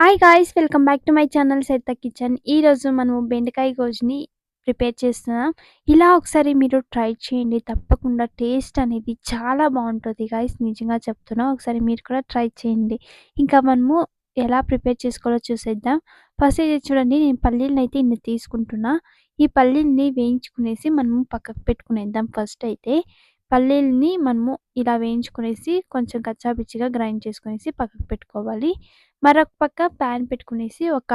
Hi guys welcome back to my channel సైత kitchen ఈరోజు మనము బెండకాయ గోజ్ని ప్రిపేర్ చేస్తున్నాం. ఇలా ఒకసారి మీరు ట్రై చేయండి. తప్పకుండా టేస్ట్ అనేది చాలా బాగుంటుంది గాయ్స్ నిజంగా చెప్తున్నా ఒకసారి మీరు కూడా ట్రై చేయండి. ఇంకా మనము ఎలా ప్రిపేర్ చేసుకోవాలో చూసేద్దాం. ఫస్ట్ అయితే చూడండి నేను పల్లీలను అయితే ఇన్ని తీసుకుంటున్నా. ఈ పల్లీల్ని వేయించుకునేసి మనము పక్కకు పెట్టుకునేద్దాం. ఫస్ట్ అయితే పల్లీల్ని మనము ఇలా వేయించుకునేసి కొంచెం కచ్చాపిచ్చిగా గ్రైండ్ చేసుకునేసి పక్కకు పెట్టుకోవాలి. మరొక పక్క ప్యాన్ పెట్టుకునేసి ఒక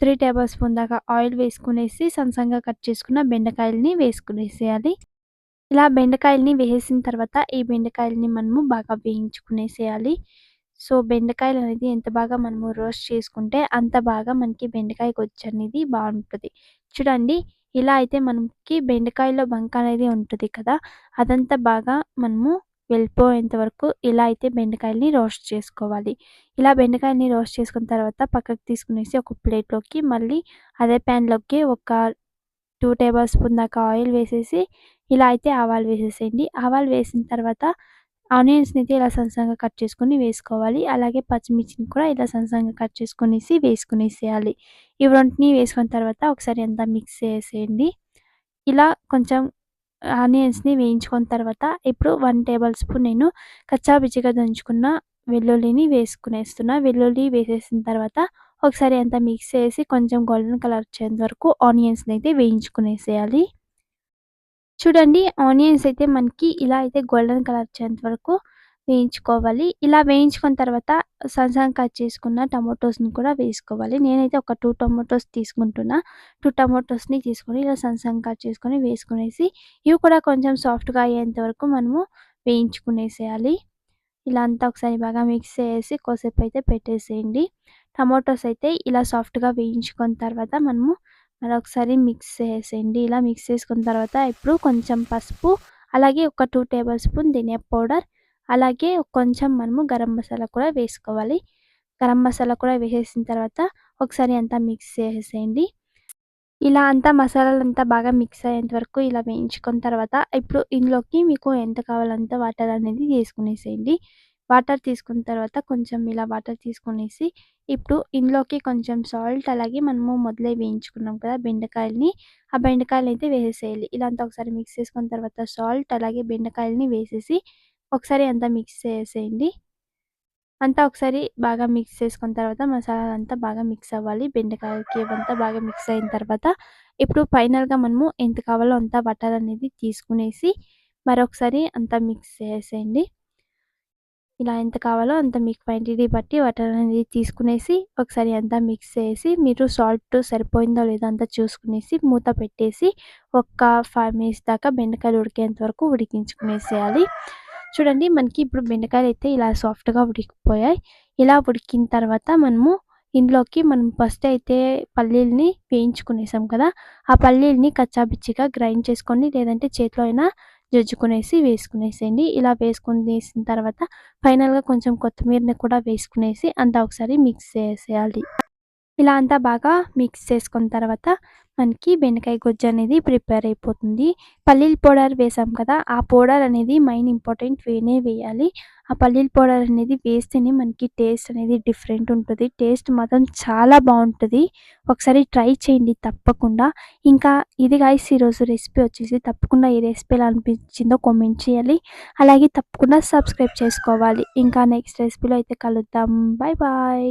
త్రీ టేబుల్ స్పూన్ దాకా ఆయిల్ వేసుకునేసి సన్నసంగా కట్ చేసుకున్న బెండకాయలని వేసుకునేసేయాలి. ఇలా బెండకాయలని వేసిన తర్వాత ఈ బెండకాయలని మనము బాగా వేయించుకునేసేయాలి. సో బెండకాయలు అనేది ఎంత బాగా మనము రోస్ట్ చేసుకుంటే అంత బాగా మనకి బెండకాయ గొచ్చు అనేది బాగుంటుంది. చూడండి ఇలా అయితే మనకి బెండకాయలో బంక అనేది ఉంటుంది కదా అదంతా బాగా మనము వెళ్ళిపోయేంత వరకు ఇలా అయితే బెండకాయలని రోస్ట్ చేసుకోవాలి. ఇలా బెండకాయని రోస్ట్ చేసుకున్న తర్వాత పక్కకు తీసుకునేసి ఒక ప్లేట్లోకి మళ్ళీ అదే ప్యాన్లోకి ఒక టూ టేబుల్ స్పూన్ దాకా ఆయిల్ వేసేసి ఇలా అయితే ఆవాలు వేసేసేయండి. ఆవాలు వేసిన తర్వాత ఆనియన్స్ని అయితే ఇలా సన్నసంగా కట్ చేసుకుని వేసుకోవాలి. అలాగే పచ్చిమిర్చిని కూడా ఇలా సన్నసంగా కట్ చేసుకునేసి వేసుకునేసేయాలి. ఇవి రెంటిని వేసుకున్న తర్వాత ఒకసారి అంతా మిక్స్ చేసేయండి. ఇలా కొంచెం ఆనియన్స్ని వేయించుకున్న తర్వాత ఇప్పుడు వన్ టేబుల్ స్పూన్ నేను కచ్చాపిచ్చిగా దంచుకున్న వెల్లుల్లిని వేసుకునేస్తున్నా. వెల్లుల్లి వేసేసిన తర్వాత ఒకసారి అంతా మిక్స్ చేసి కొంచెం గోల్డెన్ కలర్ వచ్చేంత వరకు ఆనియన్స్ని అయితే వేయించుకునేసేయాలి. చూడండి ఆనియన్స్ అయితే మనకి ఇలా అయితే గోల్డెన్ కలర్ వచ్చేంత వరకు వేయించుకోవాలి. ఇలా వేయించుకున్న తర్వాత సన్సన్ కట్ చేసుకున్న టమాటోస్ని కూడా వేసుకోవాలి. నేనైతే ఒక టూ టమాటోస్ తీసుకుంటున్నా. టూ టమాటోస్ని తీసుకొని ఇలా సన్సన్ కట్ చేసుకొని వేసుకునేసి ఇవి కూడా కొంచెం సాఫ్ట్గా అయ్యేంత వరకు మనము వేయించుకునేసేయాలి. ఇలా అంతా ఒకసారి బాగా మిక్స్ చేసి కోసేపు అయితే పెట్టేసేయండి. టమాటోస్ అయితే ఇలా సాఫ్ట్గా వేయించుకున్న తర్వాత మనము మరొకసారి మిక్స్ చేసేయండి. ఇలా మిక్స్ చేసుకున్న తర్వాత ఇప్పుడు కొంచెం పసుపు అలాగే ఒక టూ టేబుల్ స్పూన్ ధనియా పౌడర్ అలాగే కొంచెం మనము గరం మసాలా కూడా వేసుకోవాలి. గరం మసాలా కూడా వేసేసిన తర్వాత ఒకసారి అంతా మిక్స్ చేసేయండి. ఇలా అంతా మసాలాలు అంతా బాగా మిక్స్ అయ్యేంత వరకు ఇలా వేయించుకున్న తర్వాత ఇప్పుడు ఇందులోకి మీకు ఎంత కావాలంత వాటర్ అనేది తీసుకునేసేయండి. వాటర్ తీసుకున్న తర్వాత కొంచెం ఇలా వాటర్ తీసుకునేసి ఇప్పుడు ఇందులోకి కొంచెం సాల్ట్ అలాగే మనము మొదలై వేయించుకున్నాం కదా బెండకాయలని ఆ బెండకాయలు అయితే వేసేసేయాలి. ఇలా అంతా ఒకసారి మిక్స్ చేసుకున్న తర్వాత సాల్ట్ అలాగే బెండకాయలని వేసేసి ఒకసారి అంతా మిక్స్ చేసేయండి. అంతా ఒకసారి బాగా మిక్స్ చేసుకున్న తర్వాత మసాలా అంతా బాగా మిక్స్ అవ్వాలి. బెండకాయకి అంతా బాగా మిక్స్ అయిన తర్వాత ఇప్పుడు ఫైనల్గా మనము ఎంత కావాలో అంత బటర్ అనేది తీసుకునేసి మరొకసారి అంతా మిక్స్ చేసేయండి. ఇలా ఎంత కావాలో అంత మీకు క్వాంటిటీ బట్టి వాటర్ అనేది తీసుకునేసి ఒకసారి అంతా మిక్స్ చేసి మీరు సాల్ట్ సరిపోయిందో లేదో అంతా చూసుకునేసి మూత పెట్టేసి ఒక ఫైవ్ మినిట్స్ దాకా బెండకాయలు ఉడికేంత వరకు ఉడికించుకునేసేయాలి. చూడండి మనకి ఇప్పుడు బెండకాయలు అయితే ఇలా సాఫ్ట్గా ఉడికిపోయాయి. ఇలా ఉడికిన తర్వాత మనము ఇందులోకి మనం ఫస్ట్ అయితే పల్లీల్ని వేయించుకునేసాం కదా. ఆ పల్లీల్ని కచ్చాబిచ్చిగా గ్రైండ్ చేసుకొని లేదంటే చేతిలో అయినా జజ్జుకునేసి వేసుకునేసేయండి. ఇలా వేసుకునేసిన తర్వాత ఫైనల్గా కొంచెం కొత్తిమీరని కూడా వేసుకునేసి అంతా ఒకసారి మిక్స్ చేసేయాలి. ఇలా అంతా బాగా మిక్స్ చేసుకున్న తర్వాత మనకి బెండకాయ గుజ్జు అనేది ప్రిపేర్ అయిపోతుంది. పల్లీల పౌడర్ వేసాం కదా ఆ పౌడర్ అనేది మెయిన్ ఇంపార్టెంట్ వేనే వేయాలి. ఆ పల్లీల పౌడర్ అనేది వేస్తేనే మనకి టేస్ట్ అనేది డిఫరెంట్ ఉంటుంది. టేస్ట్ మాత్రం చాలా బాగుంటుంది. ఒకసారి ట్రై చేయండి తప్పకుండా. ఇంకా ఇది గాయస్ ఈరోజు రెసిపీ వచ్చేసి తప్పకుండా ఈ రెసిపీ ఎలా అనిపించిందో కామెంట్ చేయాలి. అలాగే తప్పకుండా సబ్స్క్రైబ్ చేసుకోవాలి. ఇంకా నెక్స్ట్ రెసిపీలో అయితే కలుద్దాం. Bye bye